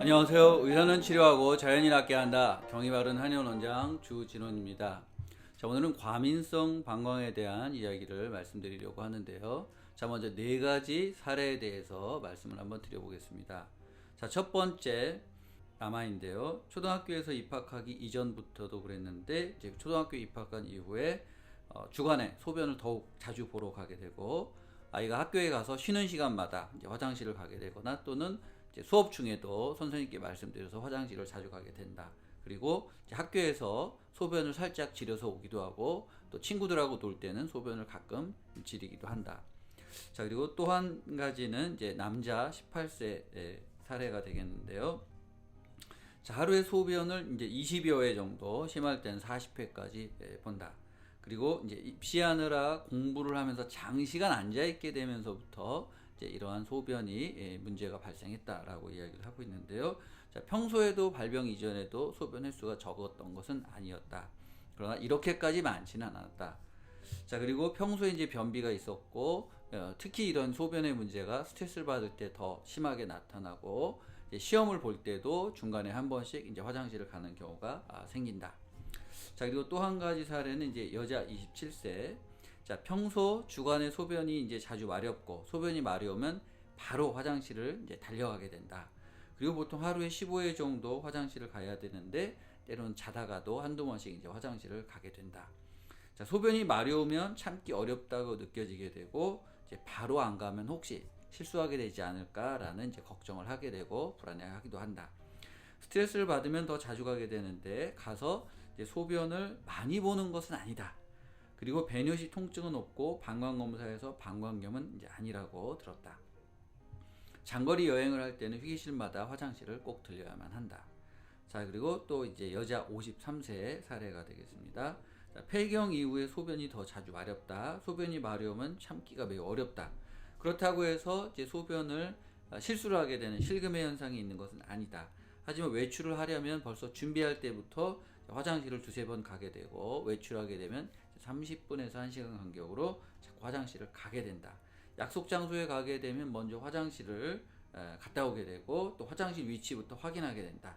안녕하세요. 의사는 치료하고 자연이 낫게 한다. 경이 바른 한의원 원장 주진원입니다. 자, 오늘은 과민성 방광에 대한 이야기를 말씀드리려고 하는데요. 자, 먼저 네 가지 사례에 대해서 말씀을 한번 드려보겠습니다. 자, 첫 번째 남아인데요. 초등학교에서 입학하기 이전부터도 그랬는데 이제 초등학교 입학한 이후에 어, 주간에 소변을 더욱 자주 보러 가게 되고 아이가 학교에 가서 쉬는 시간마다 화장실을 가게 되거나 또는 수업 중에도 선생님께 말씀드려서 화장실을 자주 가게 된다. 그리고 학교에서 소변을 살짝 지려서 오기도 하고 또 친구들하고 놀 때는 소변을 가끔 지리기도 한다. 자 그리고 또 한 가지는 이제 남자 18세 사례가 되겠는데요. 자 하루에 소변을 이제 20여 회 정도 심할 때는 40회까지 본다. 그리고 이제 입시하느라 공부를 하면서 장시간 앉아 있게 되면서부터 이제 이러한 소변이 예, 문제가 발생했다라고 이야기를 하고 있는데요. 자, 평소에도 발병 이전에도 소변 횟수가 적었던 것은 아니었다. 그러나 이렇게까지 많지는 않았다. 자, 그리고 평소에 이제 변비가 있었고, 어, 특히 이런 소변의 문제가 스트레스를 받을 때 더 심하게 나타나고, 시험을 볼 때도 중간에 한 번씩 이제 화장실을 가는 경우가 아, 생긴다. 자, 그리고 또 한 가지 사례는 이제 여자 27세. 자, 평소 주간에 소변이 이제 자주 마렵고 소변이 마려우면 바로 화장실을 이제 달려가게 된다. 그리고 보통 하루에 15회 정도 화장실을 가야 되는데 때로는 자다가도 한두 번씩 이제 화장실을 가게 된다. 자, 소변이 마려우면 참기 어렵다고 느껴지게 되고 이제 바로 안 가면 혹시 실수하게 되지 않을까라는 이제 걱정을 하게 되고 불안해하기도 한다. 스트레스를 받으면 더 자주 가게 되는데 가서 이제 소변을 많이 보는 것은 아니다. 그리고 배뇨시 통증은 없고 방광 검사에서 방광염은 이제 아니라고 들었다. 장거리 여행을 할 때는 휴게실마다 화장실을 꼭 들려야만 한다. 자, 그리고 또 이제 여자 53세 사례가 되겠습니다. 자, 폐경 이후에 소변이 더 자주 마렵다. 소변이 마려우면 참기가 매우 어렵다. 그렇다고 해서 이제 소변을 실수를 하게 되는 실금의 현상이 있는 것은 아니다. 하지만 외출을 하려면 벌써 준비할 때부터 화장실을 두세 번 가게 되고 외출하게 되면 30분에서 1시간 간격으로 자꾸 화장실을 가게 된다. 약속 장소에 가게 되면 먼저 화장실을 갔다 오게 되고 또 화장실 위치부터 확인하게 된다.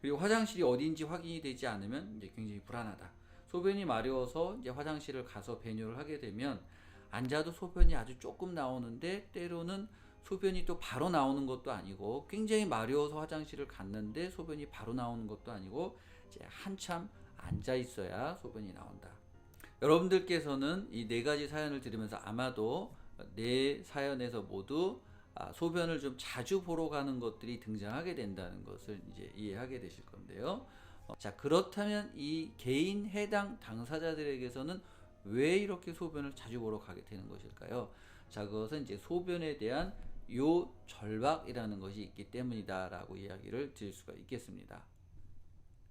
그리고 화장실이 어디인지 확인이 되지 않으면 이제 굉장히 불안하다. 소변이 마려워서 이제 화장실을 가서 배뇨를 하게 되면 앉아도 소변이 아주 조금 나오는데 때로는 소변이 또 바로 나오는 것도 아니고 굉장히 마려워서 화장실을 갔는데 소변이 바로 나오는 것도 아니고 이제 한참 앉아 있어야 소변이 나온다. 여러분들께서는 이 네 가지 사연을 들으면서 아마도 네 사연에서 모두 아, 소변을 좀 자주 보러 가는 것들이 등장하게 된다는 것을 이제 이해하게 되실 건데요. 어, 자 그렇다면 이 개인 해당 당사자들에게서는 왜 이렇게 소변을 자주 보러 가게 되는 것일까요? 자 그것은 이제 소변에 대한 요 절박이라는 것이 있기 때문이다라고 이야기를 드릴 수가 있겠습니다.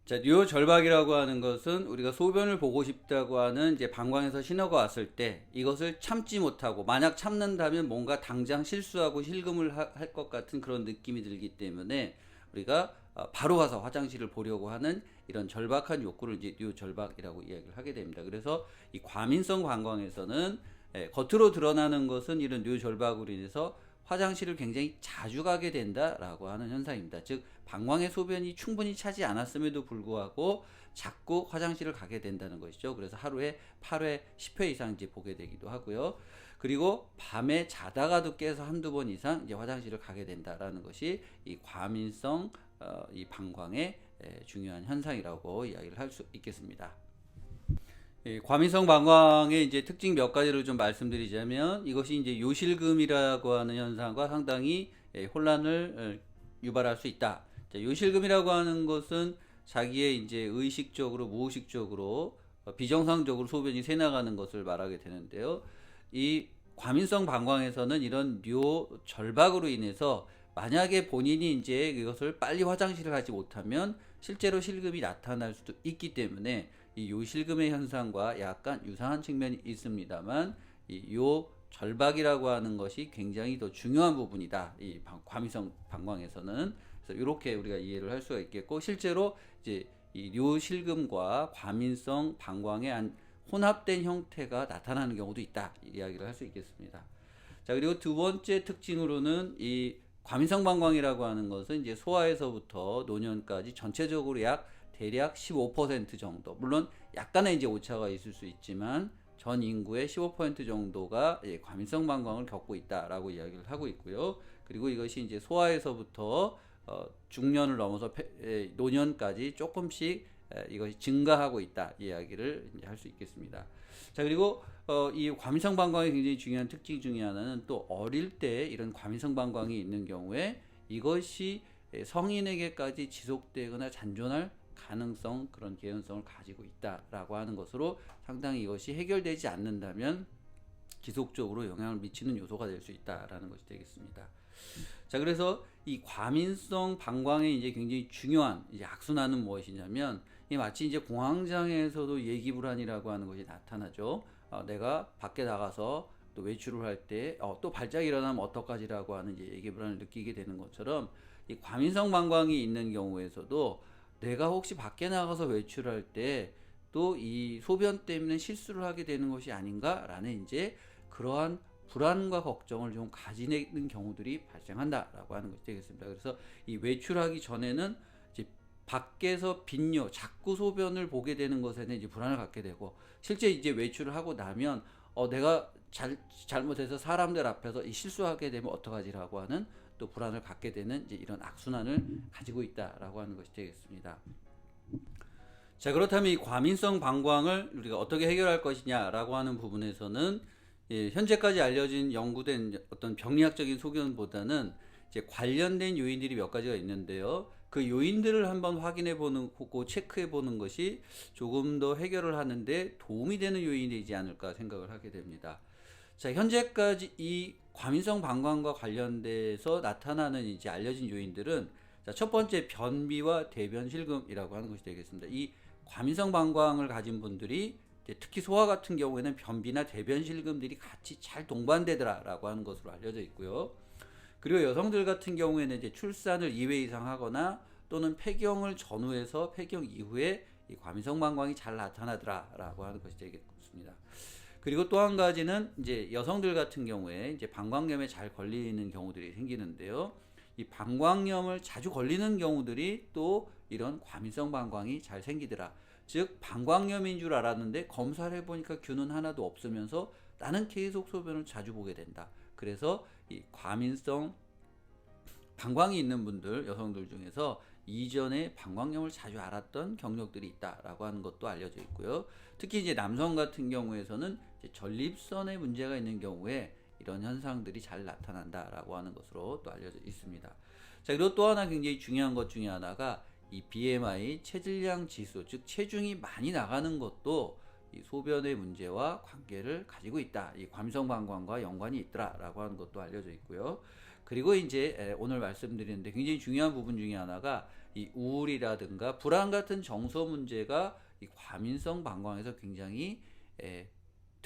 자, 요 절박이라고 하는 것은 우리가 소변을 보고 싶다고 하는 이제 방광에서 신호가 왔을 때 이것을 참지 못하고 만약 참는다면 뭔가 당장 실수하고 실금을 할 것 같은 그런 느낌이 들기 때문에 우리가 어, 바로 가서 화장실을 보려고 하는 이런 절박한 욕구를 이제 요 절박이라고 이야기를 하게 됩니다. 그래서 이 과민성 방광에서는 예, 겉으로 드러나는 것은 이런 요 절박으로 인해서 화장실을 굉장히 자주 가게 된다라고 하는 현상입니다. 즉 방광의 소변이 충분히 차지 않았음에도 불구하고 자꾸 화장실을 가게 된다는 것이죠. 그래서 하루에 8회, 10회 이상 이제 보게 되기도 하고요. 그리고 밤에 자다가도 깨서 한두 번 이상 이제 화장실을 가게 된다라는 것이 이 과민성 어, 이 방광의 에, 중요한 현상이라고 이야기를 할 수 있겠습니다. 이 과민성 방광의 이제 특징 몇 가지를 좀 말씀드리자면 이것이 이제 요실금이라고 하는 현상과 상당히 예, 혼란을 어, 유발할 수 있다. 자, 요실금이라고 하는 것은 자기의 이제 의식적으로 무의식적으로 어, 비정상적으로 소변이 새 나가는 것을 말하게 되는데요. 이 과민성 방광에서는 이런 뇨 절박으로 인해서 만약에 본인이 이제 이것을 빨리 화장실을 가지 못하면 실제로 실금이 나타날 수도 있기 때문에 이 요실금의 현상과 약간 유사한 측면이 있습니다만 이 요 절박이라고 하는 것이 굉장히 더 중요한 부분이다. 이 과민성 방광에서는 그래서 이렇게 우리가 이해를 할 수가 있겠고 실제로 이제 이 뇨실금과 과민성 방광의 한 혼합된 형태가 나타나는 경우도 있다. 이야기를 할 수 있겠습니다. 자, 그리고 두 번째 특징으로는 이 과민성 방광이라고 하는 것은 이제 소아에서부터 노년까지 전체적으로 약 대략 15% 정도. 물론 약간의 이제 오차가 있을 수 있지만 전 인구의 15% 정도가 예, 과민성 방광을 겪고 있다라고 이야기를 하고 있고요. 그리고 이것이 이제 소아에서부터 어, 중년을 넘어서 폐, 에, 노년까지 조금씩 에, 이것이 증가하고 있다 이야기를 할 수 있겠습니다. 자 그리고 어, 이 과민성 방광의 굉장히 중요한 특징 중에 하나는 또 어릴 때 이런 과민성 방광이 있는 경우에 이것이 에, 성인에게까지 지속되거나 잔존할 가능성 그런 개연성을 가지고 있다라고 하는 것으로 상당히 이것이 해결되지 않는다면 지속적으로 영향을 미치는 요소가 될 수 있다라는 것이 되겠습니다. 자, 그래서 이 과민성 방광의 이제 굉장히 중요한 이제 악순환은 무엇이냐면 이 마치 이제 공황장애에서도 예기 불안이라고 하는 것이 나타나죠. 어, 내가 밖에 나가서 또 외출을 할때 어, 또 발작이 일어나면 어떡하지라고 하는 이제 예기 불안을 느끼게 되는 것처럼 이 과민성 방광이 있는 경우에서도 내가 혹시 밖에 나가서 외출할 때 또 이 소변 때문에 실수를 하게 되는 것이 아닌가라는 이제 그러한 불안과 걱정을 좀 가지는 경우들이 발생한다라고 하는 것이 되겠습니다. 그래서 이 외출하기 전에는 이제 밖에서 빈뇨, 자꾸 소변을 보게 되는 것에는 이제 불안을 갖게 되고 실제 이제 외출을 하고 나면 어 내가 잘 잘못해서 사람들 앞에서 이 실수하게 되면 어떡하지라고 하는 또 불안을 갖게 되는 이제 이런 악순환을 가지고 있다라고 하는 것이 되겠습니다. 자 그렇다면 이 과민성 방광을 우리가 어떻게 해결할 것이냐라고 하는 부분에서는 예, 현재까지 알려진 연구된 어떤 병리학적인 소견보다는 이제 관련된 요인들이 몇 가지가 있는데요. 그 요인들을 한번 확인해 보는 고 체크해 보는 것이 조금 더 해결을 하는데 도움이 되는 요인이 되지 않을까 생각을 하게 됩니다. 자, 현재까지 이 과민성 방광과 관련돼서 나타나는 이제 알려진 요인들은 자, 첫 번째 변비와 대변 실금이라고 하는 것이 되겠습니다. 이 과민성 방광을 가진 분들이 특히 소아 같은 경우에는 변비나 대변 실금들이 같이 잘 동반되더라라고 하는 것으로 알려져 있고요. 그리고 여성들 같은 경우에는 이제 출산을 2회 이상 하거나 또는 폐경을 전후해서 폐경 이후에 이 과민성 방광이 잘 나타나더라라고 하는 것이 되겠습니다. 그리고 또 한 가지는 이제 여성들 같은 경우에 이제 방광염에 잘 걸리는 경우들이 생기는데요. 이 방광염을 자주 걸리는 경우들이 또 이런 과민성 방광이 잘 생기더라. 즉 방광염인 줄 알았는데 검사를 해보니까 균은 하나도 없으면서 나는 계속 소변을 자주 보게 된다. 그래서 이 과민성 방광이 있는 분들 여성들 중에서 이전에 방광염을 자주 앓았던 경력들이 있다라고 하는 것도 알려져 있고요. 특히 이제 남성 같은 경우에서는 전립선에 문제가 있는 경우에 이런 현상들이 잘 나타난다라고 하는 것으로 또 알려져 있습니다. 자 그리고 또 하나 굉장히 중요한 것 중에 하나가 이 BMI 체질량 지수 즉 체중이 많이 나가는 것도 이 소변의 문제와 관계를 가지고 있다. 이 과민성 방광과 연관이 있더라라고 하는 것도 알려져 있고요. 그리고 이제 오늘 말씀드리는데 굉장히 중요한 부분 중에 하나가 이 우울이라든가 불안 같은 정서 문제가 이 과민성 방광에서 굉장히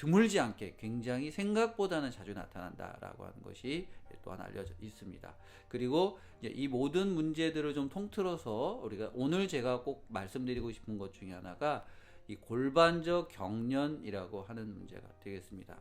드물지 않게 굉장히 생각보다는 자주 나타난다라고 하는 것이 또한 알려져 있습니다. 그리고 이 모든 문제들을 좀 통틀어서 우리가 오늘 제가 꼭 말씀드리고 싶은 것 중에 하나가 이 골반적 경련이라고 하는 문제가 되겠습니다.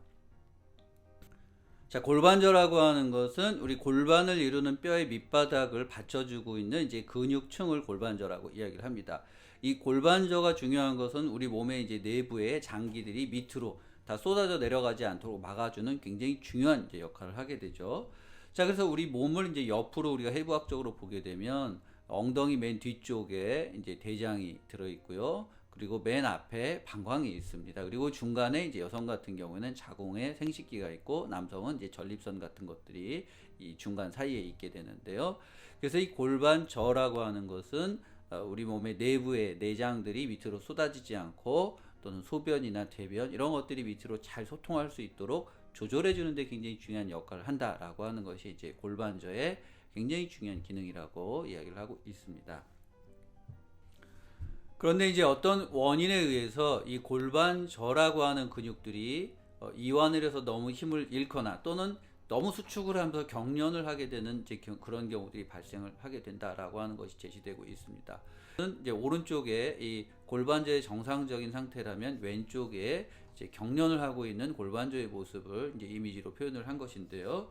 자, 골반저라고 하는 것은 우리 골반을 이루는 뼈의 밑바닥을 받쳐주고 있는 이제 근육층을 골반저라고 이야기를 합니다. 이 골반저가 중요한 것은 우리 몸의 이제 내부의 장기들이 밑으로 다 쏟아져 내려가지 않도록 막아주는 굉장히 중요한 이제 역할을 하게 되죠. 자, 그래서 우리 몸을 이제 옆으로 우리가 해부학적으로 보게 되면 엉덩이 맨 뒤쪽에 이제 대장이 들어 있고요. 그리고 맨 앞에 방광이 있습니다. 그리고 중간에 이제 여성 같은 경우에는 자궁에 생식기가 있고 남성은 이제 전립선 같은 것들이 이 중간 사이에 있게 되는데요. 그래서 이 골반저라고 하는 것은 어, 우리 몸의 내부의 내장들이 밑으로 쏟아지지 않고 또는 소변이나 대변 이런 것들이 밑으로 잘 소통할 수 있도록 조절해 주는데 굉장히 중요한 역할을 한다라고 하는 것이 이제 골반저의 굉장히 중요한 기능이라고 이야기를 하고 있습니다. 그런데 이제 어떤 원인에 의해서 이 골반저라고 하는 근육들이 어, 이완을 해서 너무 힘을 잃거나 또는 너무 수축을 하면서 경련을 하게 되는 이제 그런 경우들이 발생을 하게 된다라고 하는 것이 제시되고 있습니다. 이제 오른쪽에 이 골반저의 정상적인 상태라면 왼쪽에 이제 경련을 하고 있는 골반저의 모습을 이제 이미지로 표현을 한 것인데요.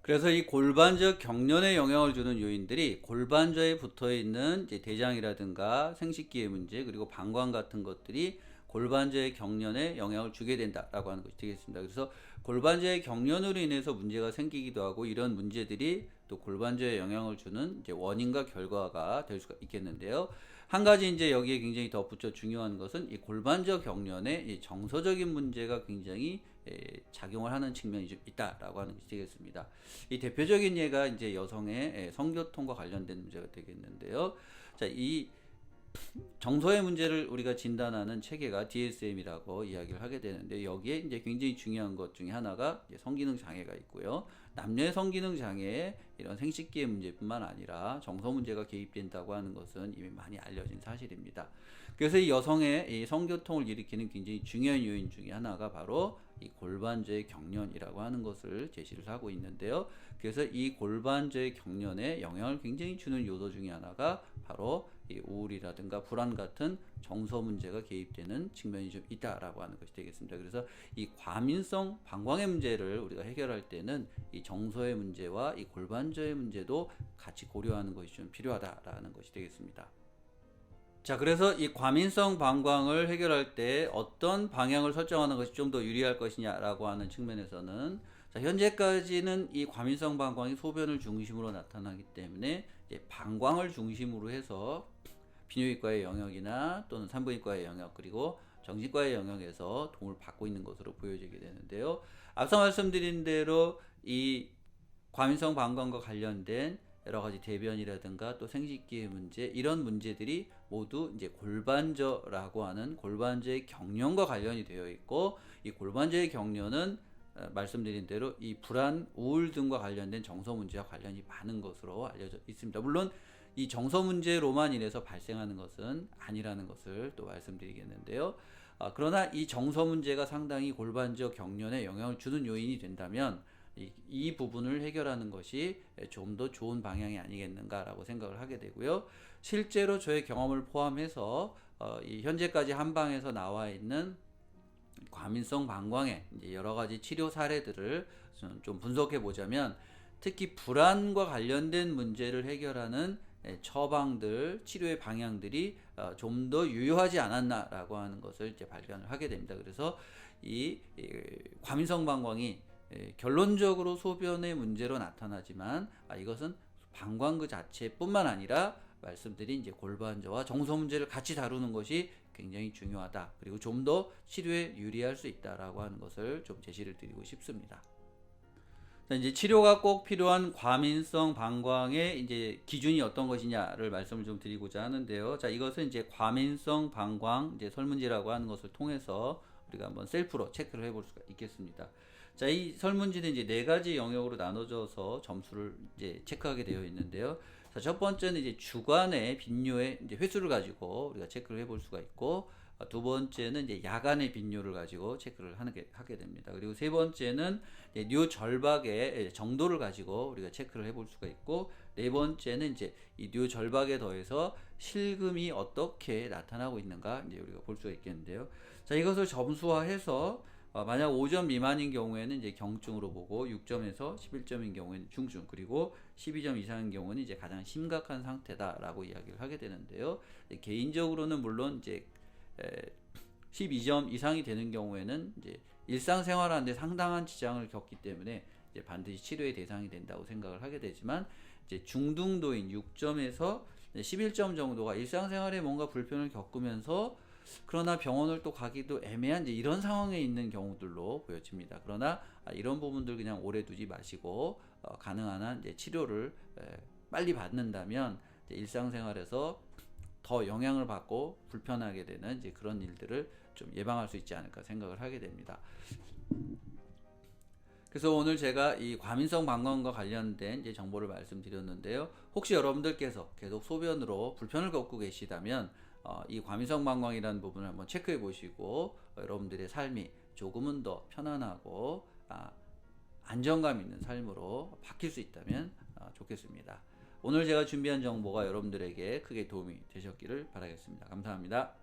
그래서 이 골반저 경련에 영향을 주는 요인들이 골반저에 붙어 있는 대장이라든가 생식기의 문제 그리고 방광 같은 것들이 골반저의 경련에 영향을 주게 된다라고 하는 것이 되겠습니다. 그래서 골반저의 경련으로 인해서 문제가 생기기도 하고 이런 문제들이 또 골반저에 영향을 주는 이제 원인과 결과가 될 수가 있겠는데요. 한 가지 이제 여기에 굉장히 덧붙여 중요한 것은 이 골반저 경련에 이 정서적인 문제가 굉장히 에, 작용을 하는 측면이 좀 있다라고 하는 것이 되겠습니다. 이 대표적인 예가 이제 여성의 에, 성교통과 관련된 문제가 되겠는데요. 자, 이 정서의 문제를 우리가 진단하는 체계가 DSM이라고 이야기를 하게 되는데 여기에 이제 굉장히 중요한 것 중에 하나가 성기능 장애가 있고요. 남녀의 성기능 장애에 이런 생식기의 문제뿐만 아니라 정서 문제가 개입된다고 하는 것은 이미 많이 알려진 사실입니다. 그래서 이 여성의 이 성교통을 일으키는 굉장히 중요한 요인 중에 하나가 바로 이 골반저의 경련이라고 하는 것을 제시를 하고 있는데요. 그래서 이 골반저의 경련에 영향을 굉장히 주는 요소 중에 하나가 바로 이 우울이라든가 불안 같은 정서 문제가 개입되는 측면이 좀 있다라고 하는 것이 되겠습니다. 그래서 이 과민성 방광의 문제를 우리가 해결할 때는 이 정서의 문제와 이 골반저의 문제도 같이 고려하는 것이 좀 필요하다라는 것이 되겠습니다. 자, 그래서 이 과민성 방광을 해결할 때 어떤 방향을 설정하는 것이 좀 더 유리할 것이냐라고 하는 측면에서는 자, 현재까지는 이 과민성 방광이 소변을 중심으로 나타나기 때문에 방광을 중심으로 해서 비뇨기과의 영역이나 또는 산부인과의 영역 그리고 정신과의 영역에서 도움을 받고 있는 것으로 보여지게 되는데요. 앞서 말씀드린 대로 이 과민성 방광과 관련된 여러 가지 대변이라든가 또 생식기의 문제 이런 문제들이 모두 이제 골반저라고 하는 골반저의 경련과 관련이 되어 있고 이 골반저의 경련은 어, 말씀드린 대로 이 불안, 우울 등과 관련된 정서 문제와 관련이 많은 것으로 알려져 있습니다. 물론 이 정서 문제로만 인해서 발생하는 것은 아니라는 것을 또 말씀드리겠는데요. 아, 그러나 이 정서 문제가 상당히 골반저 경련에 영향을 주는 요인이 된다면 이, 이 부분을 해결하는 것이 좀 더 좋은 방향이 아니겠는가라고 생각을 하게 되고요. 실제로 저의 경험을 포함해서 어, 이 현재까지 한방에서 나와 있는 과민성 방광의 여러 가지 치료 사례들을 좀- 좀 분석해 보자면 특히 불안과 관련된 문제를 해결하는 예, 처방들, 치료의 방향들이 어, 좀더 유효하지 않았나라고 하는 것을 이제 발견을 하게 됩니다. 그래서 이, 이 과민성 방광이 예, 결론적으로 소변의 문제로 나타나지만 아, 이것은 방광 그 자체뿐만 아니라 말씀드린 이제 골반저와 정서 문제를 같이 다루는 것이 굉장히 중요하다. 그리고 좀 더 치료에 유리할 수 있다라고 하는 것을 좀 제시를 드리고 싶습니다. 자, 이제 치료가 꼭 필요한 과민성 방광의 이제 기준이 어떤 것이냐를 말씀을 좀 드리고자 하는데요. 자, 이것은 이제 과민성 방광 이제 설문지라고 하는 것을 통해서 우리가 한번 셀프로 체크를 해볼 수가 있겠습니다. 자, 이 설문지는 이제 네 가지 영역으로 나눠져서 점수를 이제 체크하게 되어 있는데요. 자, 첫 번째는 이제 주간의 빈뇨의 이제 횟수를 가지고 우리가 체크를 해볼 수가 있고, 어, 두 번째는 이제 야간의 빈뇨를 가지고 체크를 하는 게, 하게 됩니다. 그리고 세 번째는 뇨 절박의 정도를 가지고 우리가 체크를 해볼 수가 있고, 네 번째는 이제 이 뇨 절박에 더해서 실금이 어떻게 나타나고 있는가 이제 우리가 볼 수가 있겠는데요. 자, 이것을 점수화해서 어, 만약 5점 미만인 경우에는 이제 경증으로 보고 6점에서 11점인 경우에는 중증 그리고 12점 이상인 경우는 이제 가장 심각한 상태다라고 이야기를 하게 되는데요. 개인적으로는 물론 이제 에, 12점 이상이 되는 경우에는 이제 일상생활하는데 상당한 지장을 겪기 때문에 이제 반드시 치료의 대상이 된다고 생각을 하게 되지만 이제 중등도인 6점에서 11점 정도가 일상생활에 뭔가 불편을 겪으면서 그러나 병원을 또 가기도 애매한 이제 이런 상황에 있는 경우들로 보여집니다. 그러나 아, 이런 부분들 그냥 오래 두지 마시고 어, 가능한 한 이제 치료를 에, 빨리 받는다면 일상생활에서 더 영향을 받고 불편하게 되는 이제 그런 일들을 좀 예방할 수 있지 않을까 생각을 하게 됩니다. 그래서 오늘 제가 이 과민성 방광과 관련된 이제 정보를 말씀드렸는데요. 혹시 여러분들께서 계속 소변으로 불편을 겪고 계시다면 어, 이 과민성 방광이라는 부분을 한번 체크해 보시고 어, 여러분들의 삶이 조금은 더 편안하고 아, 안정감 있는 삶으로 바뀔 수 있다면 어, 좋겠습니다. 오늘 제가 준비한 정보가 여러분들에게 크게 도움이 되셨기를 바라겠습니다. 감사합니다.